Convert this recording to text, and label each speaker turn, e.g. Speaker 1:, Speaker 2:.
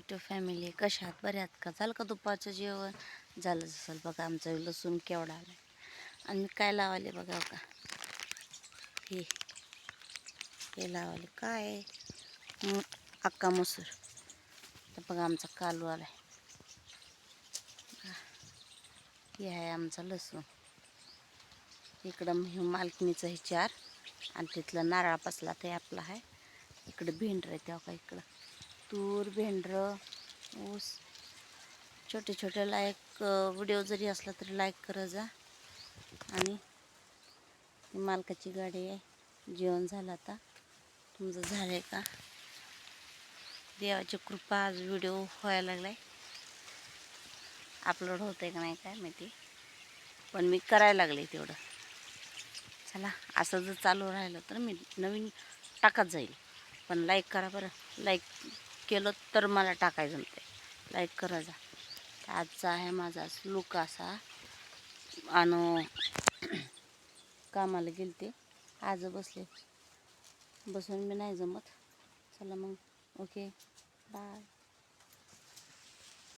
Speaker 1: YouTube family कशा आहात? बऱ्या आहात का? झालं का दुपारचं जेवण? झालं असेल बघा आमचं. लसूण केवढा आला आणि काय लावाले बघा हो का? हे. हे लावाले. काय? अक्का मसूर. तर बघा आमचा कालू आलाय. हे आहे आमचा लसूण. इकडं हे मालकिनीचं हे चार. आणि तिथलं नारळापासला ते आपला आहे. इकडं भेंडर आहे तेव्हा हो का इकडं. तूर भेंडरं ऊस छोटे छोटे लाईक व्हिडिओ जरी असला तरी लाईक करत जा. आणि मालकाची गाडी आहे. जेवण झालं आता. तुमचं झालं आहे का? देवाची कृपा आज व्हिडिओ व्हायला लागला आहे अपलोड होतं आहे का नाही काय माहिती. पण मी करायला लागले तेवढं. चला असं जर चालू राहिलं तर मी नवीन टाकत जाईल. पण लाईक करा बरं. लाईक केलं तर मला टाकायचं जमते लाईक करा जा. आजचा आहे माझा लुक असा. आणि कामाला गेले ते आज बसले. बसून मी नाही जमत. चला मग. Okay bye